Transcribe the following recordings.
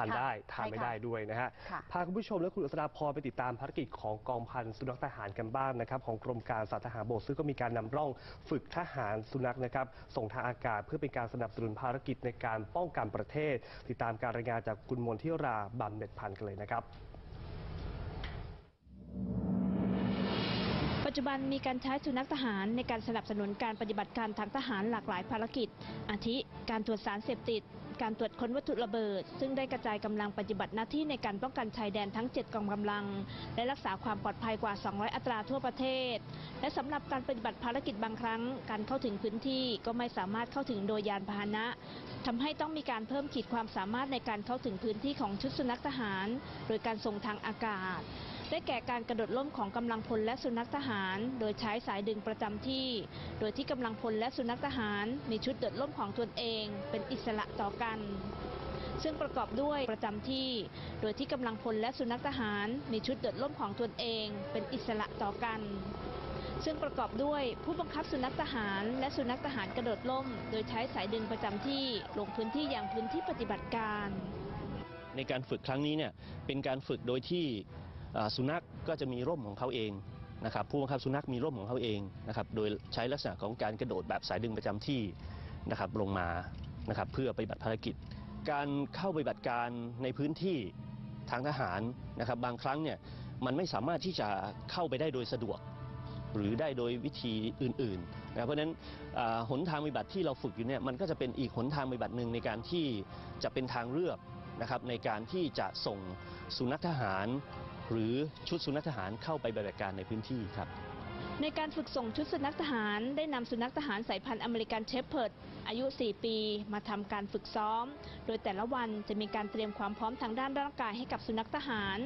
ทานได้ค่ะทานไม่ใช่ค่ะได้ด้วยนะฮะค่ะพาคุณผู้ชมและคุณอัศดาพรไปติดตามภารกิจของกองพันสุนัขทหารกันบ้างนะครับของกรมการสัตว์ทหารบกซึ่งก็มีการนำร่องฝึกทหารสุนัขนะครับส่งทางอากาศเพื่อเป็นการสนับสนุนภารกิจในการป้องกันประเทศ ติดตามการรายงานจากคุณมนทิราบำเหน็จพันธ์กันเลยนะครับปัจจุบันมีการใช้สุนัขทหารในการสนับสนุนการปฏิบัติการทางทหารหลากหลายภารกิจ อาทิ การตรวจสารเสพติด การตรวจค้นวัตถุระเบิด ซึ่งได้กระจายกำลังปฏิบัติหน้าที่ในการป้องกันชายแดนทั้ง 7 กองกำลัง และรักษาความปลอดภัยกว่า 200 อัตราทั่วประเทศ และสำหรับการปฏิบัติภารกิจบางครั้ง การเข้าถึงพื้นที่ก็ไม่สามารถเข้าถึงโดยยานพาหนะทำให้ต้องมีการเพิ่มขีดความสามารถในการเข้าถึงพื้นที่ของชุดสุนัขทหาร โดยการส่งทางอากาศ ได้แก่การกระโดดล่มของกำลังพลและสุนัขทหาร โดยใช้สายดึงประจำที่ โดยที่กำลังพลและสุนัขทหาร มีชุดโดดล่มของตนเอง เป็นอิสระต่อกัน ซึ่งประกอบด้วยประจำที่ โดยที่กำลังพลและสุนัขทหาร มีชุดโดดล่มของตนเอง เป็นอิสระต่อกันซึ่งประกอบด้วยผู้บังคับสุนัขทหารและสุนัขทหารกระโดดล่ม โดยใช้สายดึงประจำที่ลงพื้นที่อย่างพื้นที่ปฏิบัติการ ในการฝึกครั้งนี้เนี่ยเป็นการฝึกโดยที่ สุนัขก็จะมีร่มของเขาเองนะครับผู้บังคับสุนัขมีร่มของเขาเองนะครับโดยใช้ลักษณะของการกระโดดแบบสายดึงประจำที่นะครับลงมานะครับเพื่อปฏิบัติภารกิจ การเข้าปฏิบัติการในพื้นที่ทางทหารนะครับบางครั้งเนี่ยมันไม่สามารถที่จะเข้าไปได้โดยสะดวก หรือได้โดยวิธีอื่นๆนะเพราะฉะนั้นหนทางปฏิบัติที่เราฝึกอยู่เนี่ยมันก็จะเป็นอีกหนทางปฏิบัติหนึ่งในการที่จะเป็นทางเลือกนะครับในการที่จะส่งสุนัขทหาร หรือชุดสุนัขทหารเข้าไปปฏิบัติการในพื้นที่ครับ ในการฝึกส่งชุดสุนัขทหารได้นำสุนัขทหารสายพันธุ์อเมริกันเชฟเพิร์ดอายุ 4 ปี มาทำการฝึกซ้อม โดยแต่ละวันจะมีการเตรียมความพร้อมทางด้านร่างกายให้กับสุนัขทหาร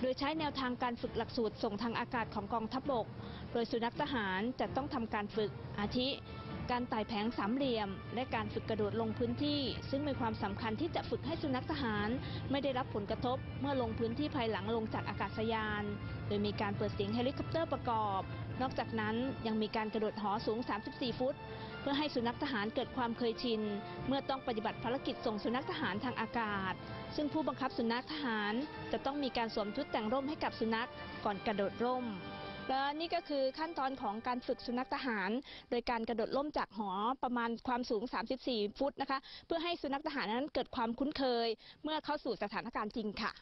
โดยใช้แนวทางการฝึกหลักสูตรส่งทางอากาศของกองทัพบก โดยสุนัขทหารจะต้องทำการฝึกอาทิ การไต่แผงสามเหลี่ยม และการฝึกกระโดดลงพื้นที่ ซึ่งมีความสำคัญที่จะฝึกให้สุนัขทหาร ไม่ได้รับผลกระทบเมื่อลงพื้นที่ภายหลังลงจากอากาศยาน โดยมีการเปิดเสียงเฮลิคอปเตอร์ประกอบ นอกจากนั้นยังมีการกระโดดหอสูง 34 ฟุต เพื่อให้สุนัขทหารเกิดความเคยชิน เมื่อต้องปฏิบัติภารกิจส่งสุนัขทหารทางอากาศ ซึ่งผู้บังคับสุนัขทหาร จะต้องมีการสวมชุดแต่งร่มให้กับสุนัขก่อนกระโดดร่ม และนี่ก็คือขั้นตอนของการฝึกสุนัขทหาร โดยการกระโดดร่มจากหอประมาณความสูง 34 ฟุตนะคะ เพื่อให้สุนัขทหารนั้นเกิดความคุ้นเคย เมื่อเข้าสู่สถานการณ์จริงค่ะ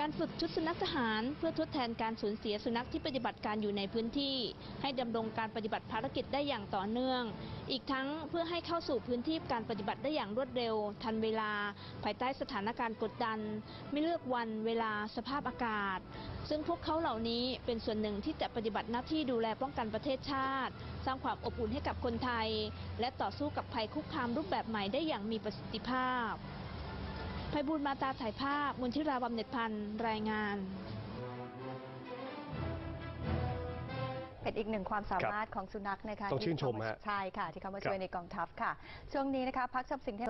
การฝึกชุดสุนัขทหารเพื่อทดแทนการสูญเสียสุนัขที่ปฏิบัติการอยู่ในพื้นที่ ให้ดำรงการปฏิบัติภารกิจได้อย่างต่อเนื่อง อีกทั้งเพื่อให้เข้าสู่พื้นที่การปฏิบัติได้อย่างรวดเร็ว ทันเวลา ภายใต้สถานการณ์กดดัน ไม่เลือกวันเวลาสภาพอากาศ ซึ่งพวกเขาเหล่านี้เป็นส่วนหนึ่งที่จะปฏิบัติหน้าที่ดูแลป้องกันประเทศชาติ สร้างความอบอุ่นให้กับคนไทย และต่อสู้กับภัยคุกคามรูปแบบใหม่ได้อย่างมีประสิทธิภาพ ภัยบูลย์มาตาถ่ายภาพมุนทิราบำเหน็จพันธ์รายงานเป็นอีกหนึ่งความสามารถของสุนัขนะคะต้องชื่นชมฮะใช่ค่ะ ที่เขามาครับช่วยในกองทัพค่ะ ช่วงนี้นะคะพักชมสิ่งที่